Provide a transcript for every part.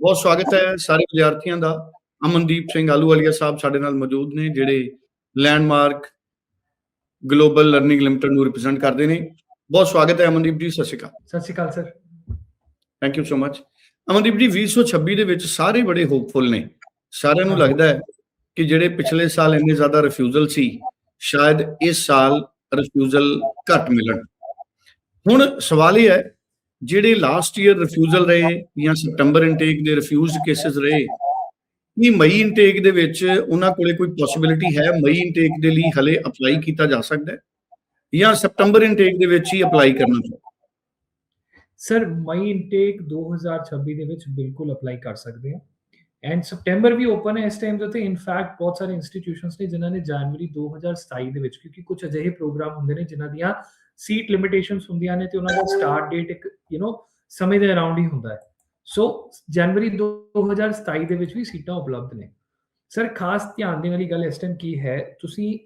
ਬਹੁਤ ਸਵਾਗਤ ਹੈ ਸਾਰੇ ਵਿਦਿਆਰਥੀਆਂ ਦਾ। ਅਮਨਦੀਪ ਸਿੰਘ ਆਲੂਵਾਲੀਆ ਸਾਹਿਬ ਸਾਡੇ ਨਾਲ ਮੌਜੂਦ ਨੇ ਜਿਹੜੇ ਲੈਂਡਮਾਰਕ ਗਲੋਬਲ ਲਰਨਿੰਗ ਲਿਮਟਿਡ ਨੂੰ ਰਿਪਰੈਜ਼ੈਂਟ ਕਰਦੇ ਨੇ। ਬਹੁਤ ਸਵਾਗਤ ਹੈ ਅਮਨਦੀਪ ਜੀ ਸਤਿ ਸ਼੍ਰੀ ਅਕਾਲ। ਸਤਿ ਸ਼੍ਰੀ ਅਕਾਲ sir. Thank you so much Amandeep ji 2026 ਦੇ ਵਿੱਚ ਸਾਰੇ ਬੜੇ ਹੋਪਫੁਲ ਨੇ। ਸਾਰਿਆਂ ਨੂੰ ਲੱਗਦਾ ਹੈ ਕਿ ਜਿਹੜੇ ਪਿਛਲੇ ਸਾਲ ਇੰਨੇ ਜ਼ਿਆਦਾ ਰਿਫਿਊਜ਼ਲ ਸੀ ਸ਼ਾਇਦ ਇਸ ਸਾਲ ਰਿਫਿਊਜ਼ਲ ਘੱਟ ਮਿਲਣ। ਹੁਣ ਸਵਾਲ ਇਹ ਹੈ ਜਿਹੜੇ ਲਾਸਟ ਈਅਰ ਰਿਫਿਊਜ਼ਲ ਰਹੇ ਜਾਂ ਸਤੰਬਰ ਇਨਟੇਕ ਦੇ ਰਿਫਿਊਜ਼ਡ ਕੇसेस ਰਹੇ, ਕੀ ਮਈ ਇਨਟੇਕ ਦੇ ਵਿੱਚ ਉਹਨਾਂ ਕੋਲੇ ਕੋਈ ਪੋਸਿਬਿਲਿਟੀ ਹੈ ਮਈ ਇਨਟੇਕ ਦੇ ਲਈ ਹਲੇ ਅਪਲਾਈ ਕੀਤਾ ਜਾ ਸਕਦਾ ਹੈ? ਜਾਂ ਸਤੰਬਰ ਇਨਟੇਕ ਦੇ ਵਿੱਚ ਹੀ ਅਪਲਾਈ ਕਰਨਾ ਚਾਹੀਦਾ ਸਰ ਮਈ ਇਨਟੇਕ 2026 ਦੇ ਵਿੱਚ ਬਿਲਕੁਲ ਅਪਲਾਈ ਕਰ ਸਕਦੇ ਆ ਐਂਡ ਸਪਟੈਂਬਰ ਵੀ ਓਪਨ ਹੈ ਇਸ ਟਾਈਮ ਦੇ ਉੱਤੇ। ਇਨਫੈਕਟ ਬਹੁਤ ਸਾਰੇ ਇੰਸਟੀਟਿਊਸ਼ਨਸ ਨੇ ਜਿਨ੍ਹਾਂ ਨੇ ਜਨਵਰੀ 2027 ਦੇ ਵਿੱਚ, ਕਿਉਂਕਿ ਕੁਝ ਅਜਿਹੇ ਪ੍ਰੋਗਰਾਮ ਹੁੰਦੇ ਨੇ ਜਿਨ੍ਹਾਂ ਦੀਆਂ ਸੀਟ ਲਿਮਿਟੇਸ਼ਨਸ ਹੁੰਦੀਆਂ ਨੇ ਤੇ ਉਹਨਾਂ ਦਾ ਸਟਾਰਟ ਡੇਟ ਇੱਕ ਯੂ نو ਸਮੇਂ ਦੇ ਅਰਾਊਂਡ ਹੀ ਹੁੰਦਾ ਹੈ। ਸੋ ਜਨਵਰੀ 2027 ਦੇ ਵਿੱਚ ਵੀ ਸੀਟਾਂ ਉਪਲਬਧ ਨੇ। ਸਰ ਖਾਸ ਧਿਆਨ ਦੇਣ ਵਾਲੀ ਗੱਲ ਇਸ ਟਾਈਮ ਕੀ ਹੈ? ਤੁਸੀਂ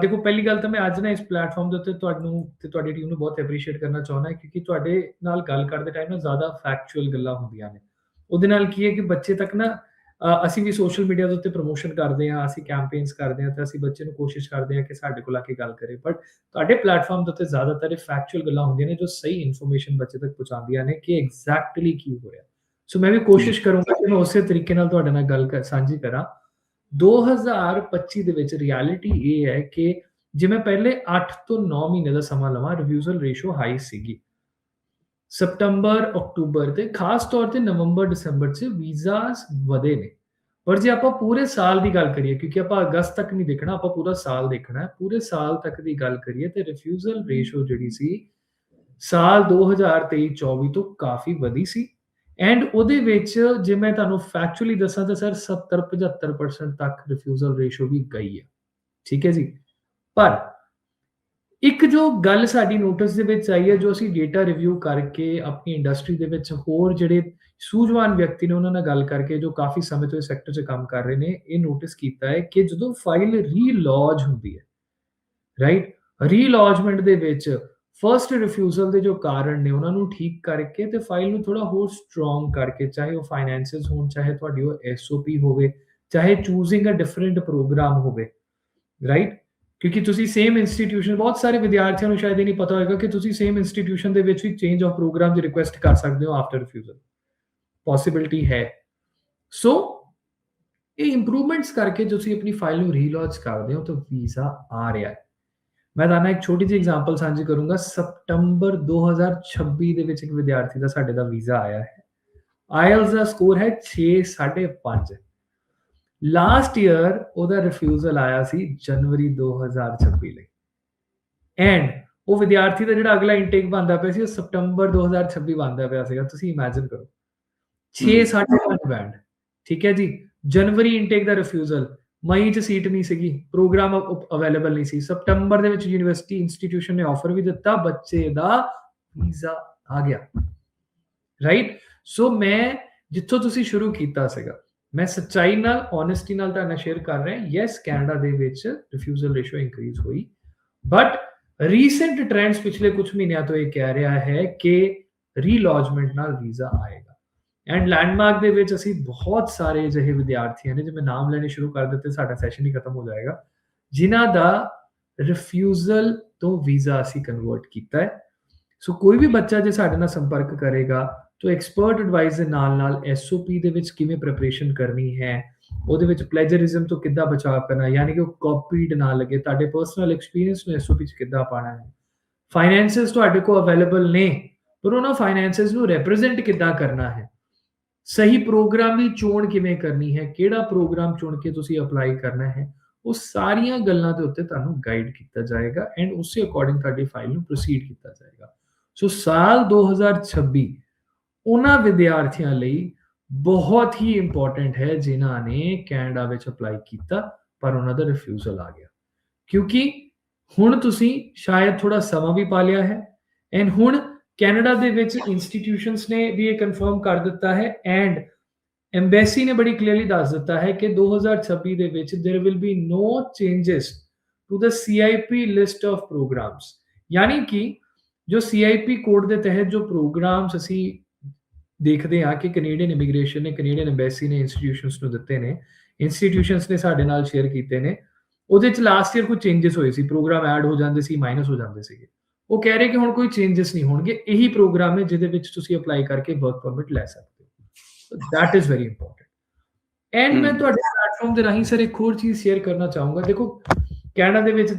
ਦੇਖੋ, ਪਹਿਲੀ ਗੱਲ ਤਾਂ ਮੈਂ ਅੱਜ ਨਾ ਇਸ ਪਲੇਟਫਾਰਮ ਦੇ ਉੱਤੇ ਤੁਹਾਨੂੰ ਤੇ ਤੁਹਾਡੀ ਟੀਮ ਨੂੰ ਬਹੁਤ ਐਪਰੀਸ਼ੀਏਟ ਕਰਨਾ ਚਾਹੁੰਦਾ ਕਿਉਂਕਿ ਤੁਹਾਡੇ ਨਾਲ ਗੱਲ ਕਰਦੇ ਟਾਈਮ ਨਾ ਜ਼ਿਆਦਾ ਫੈਕਚੁਅਲ ਗੱਲਾਂ ਹੁੰਦੀਆਂ ਨੇ। ਉਹਦੇ ਨਾਲ ਕੀ ਹੈ ਕਿ ਬੱਚੇ ਤੱਕ ਨਾ ਅਸੀਂ ਵੀ ਸੋਸ਼ਲ ਮੀਡੀਆ ਦੇ ਉੱਤੇ ਪ੍ਰੋਮੋਸ਼ਨ ਕਰਦੇ ਹਾਂ ਅਸੀਂ ਕੈਂਪੇਨਸ ਕਰਦੇ ਹਾਂ ਤੇ ਅਸੀਂ ਬੱਚੇ ਨੂੰ ਕੋਸ਼ਿਸ਼ ਕਰਦੇ ਹਾਂ ਕਿ ਸਾਡੇ ਕੋਲ ਆ ਕੇ ਗੱਲ ਕਰੇ। ਬਟ ਤੁਹਾਡੇ ਪਲੇਟਫਾਰਮ ਦੇ ਉੱਤੇ ਜ਼ਿਆਦਾਤਰ ਇਹ ਫੈਕਚੁਅਲ ਗੱਲਾਂ ਹੁੰਦੀਆਂ ਨੇ ਜੋ ਸਹੀ ਇਨਫੋਰਮੇਸ਼ਨ ਬੱਚੇ ਤੱਕ ਪਹੁੰਚਾਉਂਦੀਆਂ ਨੇ ਕਿ ਐਗਜ਼ੈਕਟਲੀ ਕੀ ਹੋ ਰਿਹਾ। ਸੋ ਮੈਂ ਵੀ ਕੋਸ਼ਿਸ਼ ਕਰੂੰਗਾ ਕਿ ਮੈਂ ਉਸੇ ਤਰੀਕੇ ਨਾਲ ਤੁਹਾਡੇ ਨਾਲ ਗੱਲ ਕਰ ਸਾਂਝੀ ਕਰਾਂ। 2025 ਦੇ ਵਿੱਚ ਰਿਐਲਿਟੀ ਇਹ ਹੈ ਕਿ ਜਿਵੇਂ ਪਹਿਲੇ 8 ਤੋਂ 9 ਮਹੀਨੇ ਦਾ ਸਮਾਂ ਲਵਾਂ ਰਿਵਿਊਜ਼ਲ ਰੇਸ਼ੋ ਹਾਈ ਸੀਗੀ। ਸਪਟੰਬਰ, ਅਕਤੂਬਰ ਤੇ ਖਾਸ ਤੌਰ ਤੇ ਨਵੰਬਰ, ਦਸੰਬਰ 'ਚ ਵੀਜ਼ਾਸ ਵਧੇ ਨੇ। ਪਰ ਜੇ ਆਪਾਂ ਪੂਰੇ ਸਾਲ ਦੀ ਗੱਲ ਕਰੀਏ, ਕਿਉਂਕਿ ਆਪਾਂ ਅਗਸਤ ਤੱਕ ਨਹੀਂ ਦੇਖਣਾ, ਆਪਾਂ ਪੂਰਾ ਸਾਲ ਦੇਖਣਾ ਹੈ, ਪੂਰੇ ਸਾਲ ਤੱਕ ਦੀ ਗੱਲ ਕਰੀਏ ਤੇ ਰਿਫਿਊਜ਼ਲ ਰੇਸ਼ੋ ਜਿਹੜੀ ਸੀ ਸਾਲ 2023-24 ਤੋਂ ਕਾਫੀ ਵਧੀ ਸੀ। ਐਂਡ ਉਹਦੇ ਵਿੱਚ ਜੇ ਮੈਂ ਤੁਹਾਨੂੰ ਫੈਕਚੁਅਲੀ ਦੱਸਾਂ ਤਾਂ ਸਰ 70-75% ਤੱਕ ਰਿਫਿਊਜ਼ਲ ਰੇਸ਼ੋ ਵੀ ਗਈ ਹੈ। ਠੀਕ ਹੈ ਜੀ? ਪਰ ਇੱਕ ਜੋ ਗੱਲ ਸਾਡੀ ਨੋਟਿਸ ਦੇ ਵਿੱਚ ਆਈ ਹੈ, ਜੋ ਅਸੀਂ ਡੇਟਾ ਰਿਵਿਊ ਕਰਕੇ ਆਪਣੀ ਇੰਡਸਟਰੀ ਦੇ ਵਿੱਚ ਹੋਰ ਜਿਹੜੇ ਸੂਝਵਾਨ ਵਿਅਕਤੀ ਨੇ ਉਹਨਾਂ ਨਾਲ ਗੱਲ ਕਰਕੇ, ਜੋ ਕਾਫੀ ਸਮੇਂ ਤੋਂ ਇਸ ਸੈਕਟਰ 'ਚ ਕੰਮ ਕਰ ਰਹੇ ਨੇ, ਇਹ ਨੋਟਿਸ ਕੀਤਾ ਹੈ ਕਿ ਜਦੋਂ ਫਾਈਲ ਰੀਲੌਜ ਹੁੰਦੀ ਹੈ ਰਾਈਟ ਰੀਲੌਜਮੈਂਟ ਦੇ ਵਿੱਚ ਫਰਸਟ ਰਿਫਿਊਜ਼ਲ ਦੇ ਜੋ ਕਾਰਨ ਨੇ, ਉਹਨਾਂ ਨੂੰ ਠੀਕ ਕਰਕੇ ਤੇ ਫਾਈਲ ਨੂੰ ਥੋੜਾ ਹੋਰ ਸਟਰੋਂਗ ਕਰਕੇ, ਚਾਹੇ ਉਹ ਫਾਈਨੈਂਸਸ ਹੋਣ, ਚਾਹੇ ਤੁਹਾਡੀ ਉਹ ਐਸਓਪੀ ਹੋਵੇ, ਚਾਹੇ ਚੂਜ਼ਿੰਗ ਅ ਡਿਫਰੈਂਟ ਪ੍ਰੋਗਰਾਮ ਹੋਵੇ ਰਾਈਟ ਕਿਉਂਕਿ ਤੁਸੀਂ ਸੇਮ ਇੰਸਟੀਟਿਊਸ਼ਨ ਬਹੁਤ ਸਾਰੇ ਵਿਦਿਆਰਥੀਆਂ ਨੂੰ ਸ਼ਾਇਦ ਇਹ ਨਹੀਂ ਪਤਾ ਹੋਵੇਗਾ ਕਿ ਤੁਸੀਂ ਸੇਮ ਇੰਸਟੀਟਿਊਸ਼ਨ ਦੇ ਵਿੱਚ ਵੀ ਚੇਂਜ ਆਫ ਪ੍ਰੋਗਰਾਮ ਦੀ ਰਿਕੁਐਸਟ ਕਰ ਸਕਦੇ ਹੋ ਆਫਟਰ ਰਿਫਿਊਜ਼ਲ ਪੋਸਿਬਿਲਿਟੀ ਹੈ। ਸੋ ਇਹ ਇੰਪਰੂਵਮੈਂਟਸ ਕਰਕੇ ਤੁਸੀਂ ਆਪਣੀ ਫਾਈਲ ਨੂੰ ਰੀਲੌਂਚ ਕਰਦੇ ਹੋ ਤਾਂ ਵੀਜ਼ਾ ਆ ਰਿਹਾ ਹੈ। ਮੈਂ ਤੁਹਾਨੂੰ ਇੱਕ ਛੋਟੀ ਜਿਹੀ ਐਗਜ਼ਾਮਪਲ ਸਾਂਝੀ ਕਰੂੰਗਾ। ਸਪਟੰਬਰ 2026 ਦੇ ਵਿੱਚ ਇੱਕ ਵਿਦਿਆਰਥੀ ਦਾ ਸਾਡੇ ਦਾ ਵੀਜ਼ਾ ਆਇਆ ਹੈ। ਆਇਲਸ ਦਾ ਸਕੋਰ ਹੈ 6.5 ਲਾਸਟ ਈਅਰ ਉਹਦਾ ਰਿਫਿਊਜ਼ਲ ਆਇਆ ਸੀ ਜਨਵਰੀ 2026 ਲਈ। ਐਂਡ ਉਹ ਵਿਦਿਆਰਥੀ ਦਾ ਜਿਹੜਾ ਅਗਲਾ ਇਨਟੇਕ ਬੰਦਾ ਪਿਆ ਸੀ ਉਹ ਸਪਟੰਬਰ 2026 ਬੰਦਾ ਪਿਆ ਸੀਗਾ। ਤੁਸੀਂ ਇਮੇਜਿਨ ਕਰੋ। 6 5.5 ਬੈਂਡ ਠੀਕ ਹੈ ਜੀ? ਜਨਵਰੀ ਇਨਟੇਕ ਦਾ ਰਿਫਿਊਜ਼ਲ ਮਈ ਚ ਸੀਟ ਨਹੀਂ ਸੀਗੀ ਪ੍ਰੋਗਰਾਮ ਅਵੇਲੇਬਲ ਨਹੀਂ ਸੀ। ਸਪਟੰਬਰ ਦੇ ਵਿੱਚ ਯੂਨੀਵਰਸਿਟੀ ਇੰਸਟੀਟਿਊਸ਼ਨ ਨੇ ਆਫਰ ਵੀ ਦਿੱਤਾ ਬੱਚੇ ਦਾ ਵੀਜ਼ਾ ਆ ਗਿਆ। ਰਾਈਟ ਸੋ ਮੈਂ ਜਿੱਥੋਂ ਤੁਸੀਂ ਸ਼ੁਰੂ ਕੀਤਾ ਸੀਗਾ ਮੈਂ ਸੱਚਾਈ ਨਾਲ ਓਨੈਸਟੀ ਨਾਲ ਤੁਹਾਨੂੰ ਸ਼ੇਅਰ ਕਰ ਰਿਹਾ ਯੈਸ ਕੈਨੇਡਾ ਦੇ ਵਿੱਚ ਰਿਫਿਊਜ਼ਲ ਰੇਸ਼ੋ ਇਨਕਰੀਜ਼ ਹੋਈ। ਬਟ ਰੀਸੈਂਟ ਟ੍ਰੈਂਡਸ ਪਿਛਲੇ ਕੁਝ ਮਹੀਨਿਆਂ ਤੋਂ ਇਹ ਕਹਿ ਰਿਹਾ ਹੈ ਕਿ ਰੀਲੌਜਮੈਂਟ ਨਾਲ ਵੀਜ਼ਾ ਆਏਗਾ। ਐਂਡ ਲੈਂਡਮਾਰਕ ਦੇ ਵਿੱਚ ਅਸੀਂ ਬਹੁਤ ਸਾਰੇ ਅਜਿਹੇ ਵਿਦਿਆਰਥੀਆਂ ਨੇ ਜਿਵੇਂ ਨਾਮ ਲੈਣੇ ਸ਼ੁਰੂ ਕਰ ਦਿੱਤੇ, ਸਾਡਾ ਸੈਸ਼ਨ ਹੀ ਖਤਮ ਹੋ ਜਾਏਗਾ, ਜਿਨ੍ਹਾਂ ਦਾ ਰਿਫਿਊਜ਼ਲ ਤੋਂ ਵੀਜ਼ਾ ਅਸੀਂ ਕਨਵਰਟ ਕੀਤਾ ਹੈ। ਸੋ ਕੋਈ ਵੀ ਬੱਚਾ ਜੇ ਸਾਡੇ ਨਾਲ ਸੰਪਰਕ ਕਰੇਗਾ ਤਾਂ ਐਕਸਪਰਟ ਐਡਵਾਈਸ ਦੇ ਨਾਲ ਨਾਲ ਐਸਓਪੀ ਦੇ ਵਿੱਚ ਕਿਵੇਂ ਪ੍ਰੈਪਰੇਸ਼ਨ ਕਰਨੀ ਹੈ, ਉਹਦੇ ਵਿੱਚ ਪਲੇਜਰਿਜ਼ਮ ਤੋਂ ਕਿੱਦਾਂ ਬਚਾਅ ਕਰਨਾ, ਯਾਨੀ ਕਿ ਉਹ ਕਾਪੀਡ ਨਾ ਲੱਗੇ, ਤੁਹਾਡੇ ਪਰਸਨਲ ਐਕਸਪੀਰੀਅੰਸ ਨੂੰ ਐਸਓਪੀ 'ਚ ਕਿੱਦਾਂ ਪਾਣਾ ਹੈ? ਫਾਈਨੈਂਸਸ ਤੁਹਾਡੇ ਕੋਲ ਅਵੇਲੇਬਲ ਨੇ, ਪਰ ਉਹਨਾਂ ਫਾਈਨੈਂਸਸ ਨੂੰ ਰਿਪਰੈਜ਼ੈਂਟ ਕਿੱਦਾਂ ਕਰਨਾ ਹੈ? ਸਹੀ ਪ੍ਰੋਗਰਾਮ ਦੀ ਚੋਣ ਕਿਵੇਂ ਕਰਨੀ ਹੈ? ਕਿਹੜਾ ਪ੍ਰੋਗਰਾਮ ਚੁਣ ਕੇ ਤੁਸੀਂ ਅਪਲਾਈ ਕਰਨਾ ਹੈ? ਉਹ ਸਾਰੀਆਂ ਗੱਲਾਂ ਦੇ ਉੱਤੇ ਤੁਹਾਨੂੰ ਗਾਈਡ ਕੀਤਾ ਜਾਏਗਾ ਐਂਡ ਉਸੇ ਅਕੋਰਡਿੰਗ ਤੁਹਾਡੀ ਫਾਈਲ ਨੂੰ ਪ੍ਰੋਸੀਡ ਕੀਤਾ ਜਾਏਗਾ। ਸੋ ਸਾਲ 2026 ਉਹਨਾਂ ਵਿਦਿਆਰਥੀਆਂ ਲਈ ਬਹੁਤ ਹੀ ਇੰਪੋਰਟੈਂਟ ਹੈ, ਜਿਨ੍ਹਾਂ ਨੇ ਕੈਨੇਡਾ ਵਿੱਚ ਅਪਲਾਈ ਕੀਤਾ, ਪਰ ਉਹਨਾਂ ਦਾ ਰਿਫਿਊਜ਼ਲ ਆ ਗਿਆ। ਕਿਉਂਕਿ ਹੁਣ ਤੁਸੀਂ ਸ਼ਾਇਦ ਥੋੜਾ ਸਮਾਂ ਵੀ ਪਾ ਲਿਆ ਹੈ ਐਂਡ ਹੁਣ ਕੈਨੇਡਾ ਦੇ ਵਿੱਚ ਇੰਸਟੀਟਿਊਸ਼ਨਸ ਨੇ ਵੀ ਇਹ ਕਨਫਰਮ ਕਰ ਦਿੱਤਾ ਹੈ ਐਂਡ ਐਮਬੈਸੀ ਨੇ ਬੜੀ ਕਲੀਅਰਲੀ ਦੱਸ ਦਿੱਤਾ ਹੈ ਕਿ 2026 ਦੇ ਵਿੱਚ there will be no changes to the CIP list of programmes ਯਾਨੀ ਕਿ ਜੋ ਸੀਆਈਪੀ ਕੋਡ ਦੇ ਤਹਿਤ ਜੋ ਪ੍ਰੋਗਰਾਮਸ ਅਸੀਂ ਦੇਖਦੇ ਹਾਂ ਕਿ ਕੈਨੇਡੀਅਨ ਇਮੀਗ੍ਰੇਸ਼ਨ ਨੇ ਕੈਨੇਡੀਅਨ ਐਮਬੈਸੀ ਨੇ ਇੰਸਟੀਟਿਊਸ਼ਨਸ ਨੂੰ ਦਿੱਤੇ ਨੇ ਇੰਸਟੀਟਿਊਸ਼ਨਸ ਨੇ ਸਾਡੇ ਨਾਲ ਸ਼ੇਅਰ ਕੀਤੇ ਨੇ। ਉਹਦੇ ਚ ਲਾਸਟ ਈਅਰ ਕੁਝ ਚੇਂਜਸ ਹੋਏ ਸੀ ਪ੍ਰੋਗਰਾਮ ਐਡ ਹੋ ਜਾਂਦੇ ਸੀ ਮਾਈਨਸ ਹੋ ਜਾਂਦੇ ਸੀਗੇ। ਉਹ ਕਹਿ ਰਹੇ ਕਿ ਹੁਣ ਕੋਈ ਚੇਂਜਸ ਨਹੀਂ ਹੋਣਗੇ ਇਹੀ ਪ੍ਰੋਗਰਾਮ ਹੈ ਜਿਹਦੇ ਵਿੱਚ ਤੁਸੀਂ ਅਪਲਾਈ ਕਰਕੇ ਵਰਕ ਪਰਮਿਟ ਲੈ ਸਕਦੇ ਹੋ। That is very important and ਮੈਂ। ਤੁਹਾਡੇ ਪਲੇਟਫਾਰਮ ਦੇ ਰਾਹੀਂ ਸਰ ਇੱਕ ਹੋਰ ਚੀਜ਼ ਸ਼ੇਅਰ ਕਰਨਾ ਚਾਹੂੰਗਾ। ਦੇਖੋ ਕੈਨੇਡਾ ਦੇ ਵਿੱਚ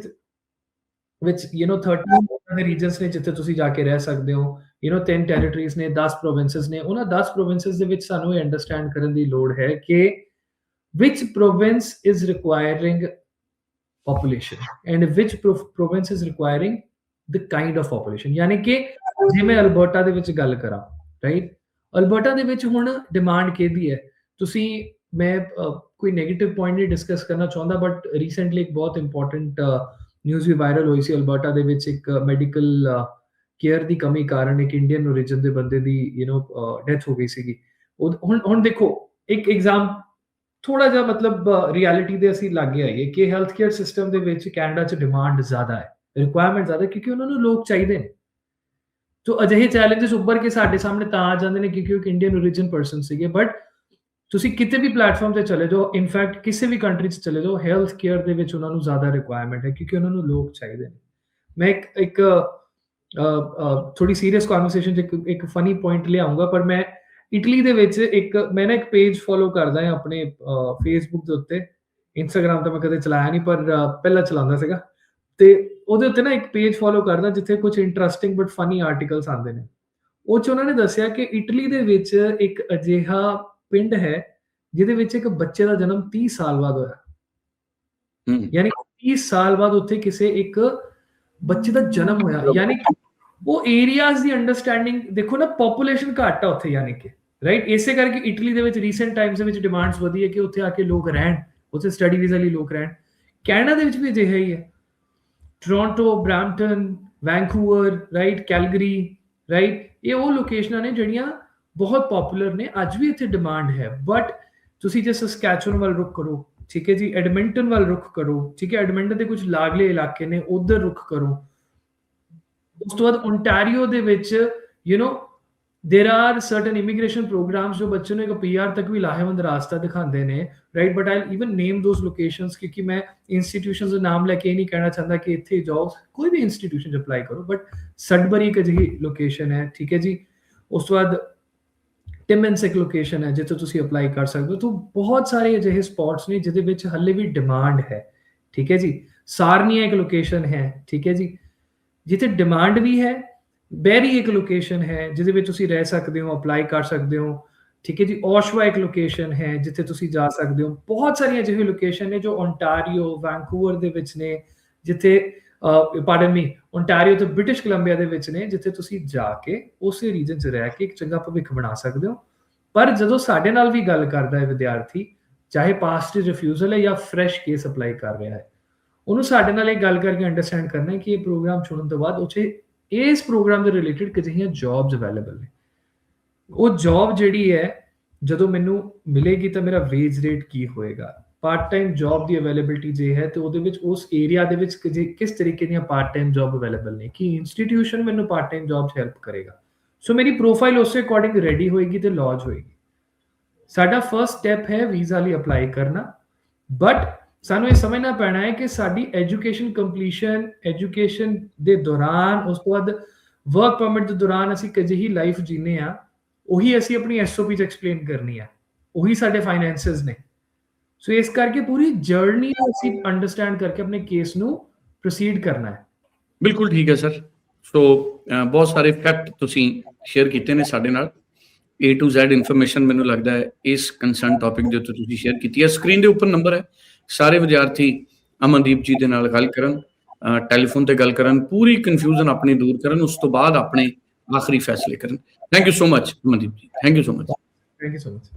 ਵਿਚ ਯੂ نو 30 ਦੇ ਰੀਜਨਸ ਨੇ ਜਿੱਥੇ ਤੁਸੀਂ ਜਾ ਕੇ ਰਹਿ ਸਕਦੇ ਹੋ ਯੂ نو 10 ਟੈਰੀਟਰੀਜ਼ ਨੇ 10 ਪ੍ਰੋਵਿੰਸਸ ਨੇ ਉਹਨਾਂ 10 ਪ੍ਰੋਵਿੰਸਸ ਦੇ ਵਿੱਚ ਸਾਨੂੰ ਇਹ ਅੰਡਰਸਟੈਂਡ ਕਰਨ ਦੀ ਲੋੜ ਹੈ ਕਿ which province is requiring population and which province is requiring the kind of population. ਯਾਨੀ ਕਿ ਜੇ ਮੈਂ ਅਲਬਰਟਾ ਦੇ ਵਿੱਚ ਗੱਲ ਕਰਾਂ ਰਾਈਟ ਅਲਬਰਟਾ ਦੇ ਵਿੱਚ ਹੁਣ ਡਿਮਾਂਡ ਕਿਹਦੀ ਹੈ ਤੁਸੀਂ ਮੈਂ ਕੋਈ ਨੈਗੇਟਿਵ ਪੁਆਇੰਟ ਨਹੀਂ ਡਿਸਕਸ ਕਰਨਾ ਚਾਹੁੰਦਾ ਬਟ ਰੀਸੈਂਟਲੀ ਇੱਕ ਬਹੁਤ ਇੰਪੋਰਟੈਂਟ ਨਿਊਜ਼ ਵੀ ਵਾਇਰਲ ਹੋਈ ਸੀ ਅਲਬਰਟਾ ਦੇ ਵਿੱਚ ਇੱਕ ਮੈਡੀਕਲ ਕੇਅਰ ਦੀ ਕਮੀ ਕਾਰਨ ਇੱਕ ਇੰਡੀਅਨ origin ਦੇ ਬੰਦੇ ਦੀ ਯੂ نو ਡੈਥ ਹੋ ਗਈ ਸੀਗੀ। ਹੁਣ ਹੁਣ ਦੇਖੋ, ਇੱਕ ਐਗਜ਼ਾਮ ਥੋੜਾ ਜਿਹਾ ਮਤਲਬ ਰਿਐਲਿਟੀ ਦੇ ਅਸੀਂ ਲੱਗੇ ਆਈਏ ਕਿ ਹੈਲਥ ਕੇਅਰ ਸਿਸਟਮ ਦੇ ਵਿੱਚ ਕੈਨੇਡਾ 'ਚ ਡਿਮਾਂਡ ਜ਼ਿਆਦਾ ਹੈ ਰਿਕੁਆਇਰਮੈਂਟ ਜ਼ਿਆਦਾ ਕਿਉਂਕਿ ਉਹਨਾਂ ਨੂੰ ਲੋਕ ਚਾਹੀਦੇ ਨੇ। ਸੋ ਅਜਿਹੇ ਚੈਲੰਜਸ ਉੱਭਰ ਕੇ ਸਾਡੇ ਸਾਹਮਣੇ ਤਾਂ ਆ ਜਾਂਦੇ ਨੇ, ਕਿਉਂਕਿ ਉਹ ਇੰਡੀਅਨ origin ਪਰਸਨ ਸੀਗੇ ਬਟ ਤੁਸੀਂ ਕਿਤੇ ਵੀ ਪਲੇਟਫਾਰਮ ਤੇ ਚਲੇ ਜਾਓ ਇਨਫੈਕਟ ਕਿਸੇ ਵੀ ਕੰਟਰੀ 'ਚ ਚਲੇ ਜਾਓ ਹੈਲਥ ਕੇਅਰ ਦੇ ਵਿੱਚ ਉਹਨਾਂ ਨੂੰ ਜ਼ਿਆਦਾ ਰਿਕੁਆਇਰਮੈਂਟ ਹੈ ਕਿਉਂਕਿ ਉਹਨਾਂ ਨੂੰ ਲੋਕ ਚਾਹੀਦੇ ਨੇ। ਮੈਂ ਇੱਕ ਇੱਕ ਥੋੜੀ ਸੀਰੀਅਸ ਕਨਵਰਸੇਸ਼ਨ 'ਚ ਇੱਕ ਇੱਕ ਫਨੀ ਪੁਆਇੰਟ ਲਿਆਉਂਗਾ, ਪਰ ਮੈਂ ਇਟਲੀ ਦੇ ਵਿੱਚ ਇੱਕ, ਮੈਂ ਨਾ ਇੱਕ ਪੇਜ ਫੋਲੋ ਕਰਦਾ ਹਾਂ ਆਪਣੇ ਫੇਸਬੁੱਕ ਦੇ ਉੱਤੇ। ਇੰਸਟਾਗ੍ਰam ਤਾਂ ਮੈਂ ਕਦੇ ਚਲਾਇਆ ਨਹੀਂ, ਪਰ ਪਹਿਲਾਂ ਚਲਾਉਂਦਾ ਸੀਗਾ। ਤੇ ਉਹਦੇ ਉੱਤੇ ਨਾ ਇੱਕ ਪੇਜ ਫੋਲੋ ਕਰਦਾ ਜਿੱਥੇ ਕੁਝ ਇੰਟਰਸਟਿੰਗ ਬਟ ਫਨੀ ਆਰਟੀਕਲਸ ਆਉਂਦੇ ਨੇ। ਉਹ ਚ ਉਹਨਾਂ ਨੇ ਦੱਸਿਆ ਕਿ ਇਟਲੀ ਦੇ ਵਿੱਚ ਇੱਕ ਅਜਿਹਾ ਪਿੰਡ ਹੈ ਜਿਹਦੇ ਵਿੱਚ ਇੱਕ ਬੱਚੇ ਦਾ ਜਨਮ 30 ਸਾਲ ਬਾਅਦ ਹੋਇਆ। ਹਮ, ਯਾਨੀ 30 ਸਾਲ ਬਾਅਦ ਉੱਥੇ ਕਿਸੇ ਇੱਕ ਬੱਚੇ ਦਾ ਜਨਮ ਹੋਇਆ। ਯਾਨੀ ਕਿ ਉਹ ਏਰੀਆਜ਼ ਦੀ ਅੰਡਰਸਟੈਂਡਿੰਗ ਦੇਖੋ ਨਾ ਪੋਪੂਲੇਸ਼ਨ ਘੱਟ ਆ ਉੱਥੇ ਯਾਨੀ ਕਿ ਰਾਈਟ ਇਸੇ ਕਰਕੇ ਇਟਲੀ ਦੇ ਵਿੱਚ ਰੀਸੈਂਟ ਟਾਈਮਸ ਦੇ ਵਿੱਚ ਡਿਮਾਂਡਸ ਵਧੀ ਹੈ ਕਿ ਉੱਥੇ ਆ ਕੇ ਲੋਕ ਰਹਿਣ ਉੱਥੇ ਸਟੱਡੀ ਵੀਜ਼ਾ ਲਈ ਲੋਕ ਰਹਿਣ। ਕੈਨੇਡਾ ਦੇ ਵਿੱਚ ਵੀ ਅਜਿਹਾ ਹੀ ਹੈ। Toronto Brampton Vancouver right Calgary right ਇਹ ਉਹ ਲੋਕੇਸ਼ਨਾਂ ਨੇ ਜਿਹੜੀਆਂ ਬਹੁਤ ਪਪੂਲਰ ਨੇ ਅੱਜ ਵੀ ਇੱਥੇ ਡਿਮਾਂਡ ਹੈ ਬਟ ਤੁਸੀਂ ਜੇ ਸਸਕੈਚੂਨ ਵੱਲ ਰੁਕ ਕਰੋ ਠੀਕ ਹੈ ਜੀ ਐਡਮਿੰਟਨ ਵੱਲ ਰੁਕ ਕਰੋ ਠੀਕ ਹੈ ਐਡਮਿੰਟਨ ਦੇ ਕੁਝ ਲਾਗਲੇ ਇਲਾਕੇ ਨੇ ਉਧਰ ਰੁਕ ਕਰੋ ਉਸ ਤੋਂ ਬਾਅਦ ਓਨਟਾਰੀਓ ਦੇ ਵਿੱਚ you know there are certain immigration programmes ਜੋ ਬੱਚੇ ਨੂੰ ਇੱਕ ਪੀਆਰ ਤੱਕ ਵੀ ਲਾਹੇਵੰਦ ਰਾਸਤਾ ਦਿਖਾਉਂਦੇ ਨੇ right but I even name those locations ਕਿਉਂਕਿ ਮੈਂ ਇੰਸਟੀਟਿਊਸ਼ਨਸ ਦਾ ਨਾਮ ਲੈ ਕੇ ਇਹ ਨਹੀਂ ਕਹਿਣਾ ਚਾਹੁੰਦਾ ਕਿ ਇੱਥੇ ਜੌਬਸ ਕੋਈ ਵੀ ਇੰਸਟੀਟਿਊਸ਼ਨ ਚ ਅਪਲਾਈ ਕਰੋ ਬਟ ਸਡਬਰੀ ਇੱਕ ਅਜਿਹੀ ਲੋਕੇਸ਼ਨ ਹੈ ਠੀਕ ਹੈ ਜੀ ਉਸ ਤੋਂ ਬਾਅਦ ਟਿਮਨਸ ਲੋਕੇਸ਼ਨ ਹੈ, ਜਿੱਥੇ ਤੁਸੀਂ ਅਪਲਾਈ ਕਰ ਸਕਦੇ ਹੋ। ਤਾਂ ਬਹੁਤ ਸਾਰੇ ਅਜਿਹੇ ਸਪੌਟਸ ਨੇ ਜਿਹਦੇ ਵਿੱਚ ਹੱਲੇ ਵੀ ਡਿਮਾਂਡ ਹੈ। ਠੀਕ ਹੈ ਜੀ? ਸਾਰਨੀਆ ਇੱਕ ਲੋਕੇਸ਼ਨ ਹੈ, ਠੀਕ ਹੈ ਜੀ? ਜਿੱਥੇ ਡਿਮਾਂਡ ਵੀ ਹੈ, ਬੈਰੀ ਇੱਕ ਲੋਕੇਸ਼ਨ ਹੈ, ਜਿਹਦੇ ਵਿੱਚ ਤੁਸੀਂ ਰਹਿ ਸਕਦੇ ਹੋ ਅਪਲਾਈ ਕਰ ਸਕਦੇ ਹੋ। ਠੀਕ ਹੈ ਜੀ? ਔਸ਼ਵਾ ਇੱਕ ਲੋਕੇਸ਼ਨ ਹੈ, ਜਿੱਥੇ ਤੁਸੀਂ ਜਾ ਸਕਦੇ ਹੋ। ਬਹੁਤ ਸਾਰੀਆਂ ਅਜਿਹੇ ਲੋਕੇਸ਼ਨ ਨੇ ਜੋ ਓਨਟਾਰੀਓ ਵੈਂਕੂਵਰ ਦੇ ਵਿੱਚ ਨੇ। ਜਿੱਥੇ ਪਾਰਡਨ ਮੀ ਓਨਟਾਰੀਓ ਤੇ ਬ੍ਰਿਟਿਸ਼ ਕੋਲੰਬੀਆ ਦੇ ਵਿੱਚ ਨੇ, ਜਿੱਥੇ ਤੁਸੀਂ ਜਾ ਕੇ ਉਸੇ ਰੀਜਨ 'ਚ ਰਹਿ ਕੇ ਇੱਕ ਚੰਗਾ ਭਵਿੱਖ ਬਣਾ ਸਕਦੇ ਹੋ। ਪਰ ਜਦੋਂ ਸਾਡੇ ਨਾਲ ਵੀ ਗੱਲ ਕਰਦਾ ਹੈ ਵਿਦਿਆਰਥੀ, ਚਾਹੇ ਪਾਸਟ ਰਿਫਿਊਜ਼ਲ ਹੈ ਜਾਂ ਫਰੈਸ਼ ਕੇਸ ਅਪਲਾਈ ਕਰ ਰਿਹਾ ਹੈ, ਉਹਨੂੰ ਸਾਡੇ ਨਾਲ ਇਹ ਗੱਲ ਕਰਕੇ ਅੰਡਰਸਟੈਂਡ ਕਰਨਾ ਹੈ ਕਿ ਇਹ ਪ੍ਰੋਗਰਾਮ ਚੁਣਨ ਤੋਂ ਬਾਅਦ ਉਥੇ ਇਸ ਪ੍ਰੋਗਰਾਮ ਦੇ ਰਿਲੇਟਡ ਕਿਹੜੀਆਂ ਜੌਬਸ ਅਵੇਲੇਬਲ ਨੇ। ਉਹ ਜੌਬ ਜਿਹੜੀ ਹੈ, ਜਦੋਂ ਮੈਨੂੰ ਮਿਲੇਗੀ ਤਾਂ ਮੇਰਾ ਵੇਜ ਰੇਟ ਕੀ ਹੋਏਗਾ? ਪਾਰਟ ਟਾਈਮ ਜੌਬ ਦੀ ਅਵੇਲੇਬਿਲਟੀ ਜੇ ਹੈ, ਤੇ ਉਹਦੇ ਵਿੱਚ ਉਸ ਏਰੀਆ ਦੇ ਵਿੱਚ ਕਿ- ਕਿਸ ਤਰੀਕੇ ਦੀਆਂ ਪਾਰਟ ਟਾਈਮ ਜੌਬ ਅਵੇਲੇਬਲ ਨੇ, ਕੀ ਇੰਸਟੀਟਿਊਸ਼ਨ ਮੈਨੂੰ ਪਾਰਟ ਟਾਈਮ ਜੌਬ 'ਚ ਹੈਲਪ ਕਰੇਗਾ। ਸੋ ਮੇਰੀ ਪ੍ਰੋਫਾਈਲ ਉਸੇ ਅਕੋਰਡਿੰਗ ਰੈਡੀ ਹੋਏਗੀ ਤੇ ਲੌਂਚ ਹੋਏਗੀ। ਸਾਡਾ ਫਰਸਟ ਸਟੈਪ ਹੈ ਵੀਜ਼ਾ ਲਈ ਅਪਲਾਈ ਕਰਨਾ ਬਟ ਸਾਨੂੰ ਇਹ ਸਮਝਣਾ ਪੈਣਾ ਹੈ ਕਿ ਸਾਡੀ ਐਜੂਕੇਸ਼ਨ ਕੰਪਲੀਸ਼ਨ ਐਜੂਕੇਸ਼ਨ ਦੇ ਦੌਰਾਨ, ਉਸ ਤੋਂ ਬਾਅਦ ਵਰਕ ਪਰਮਿਟ ਦੇ ਦੌਰਾਨ ਅਸੀਂ ਕਿਹੋ ਲਾਈਫ ਜੀਨੇ ਆ, ਉਹੀ ਅਸੀਂ ਆਪਣੀ ਐਸਓਪੀ ਚ ਐਕਸਪਲੇਨ ਕਰਨੀ ਆ। ਉਹੀ ਸਾਡੇ ਫਾਈਨੈਂਸਸ ਨੇ। ਸੋ ਇਸ ਕਰਕੇ ਪੂਰੀ ਜਰਨੀ ਨੂੰ ਅਸੀਂ ਅੰਡਰਸਟੈਂਡ ਕਰਕੇ ਆਪਣੇ ਕੇਸ ਨੂੰ ਪ੍ਰੋਸੀਡ ਕਰਨਾ ਹੈ। ਬਿਲਕੁਲ ਠੀਕ ਹੈ ਸਰ। ਸੋ ਬਹੁਤ ਸਾਰੇ ਫੈਕਟ ਤੁਸੀਂ ਸ਼ੇਅਰ ਕੀਤੇ ਨੇ ਸਾਡੇ ਨਾਲ। A to Z ਇਨਫੋਰਮੇਸ਼ਨ ਮੈਨੂੰ ਲੱਗਦਾ ਹੈ ਇਸ ਕੰਸਰਨ ਟੌਪਿਕ ਦੇ ਉੱਤੇ ਤੁਸੀਂ ਸ਼ੇਅਰ ਕੀਤੀ ਹੈ। ਸਕਰੀਨ ਦੇ ਉੱਪਰ ਨੰਬਰ ਹੈ। ਸਾਰੇ ਵਿਦਿਆਰਥੀ ਅਮਨਦੀਪ ਜੀ ਦੇ ਨਾਲ ਗੱਲ ਕਰਨ ਟੈਲੀਫੋਨ ਤੇ ਗੱਲ ਕਰਨ ਪੂਰੀ ਕਨਫਿਊਜ਼ਨ ਆਪਣੀ ਦੂਰ ਕਰਨ ਉਸ ਤੋਂ ਬਾਅਦ ਆਪਣੇ ਆਖਰੀ ਫੈਸਲੇ ਕਰਨ। Thank you so much Amandeep ji. Thank you so much thank you so much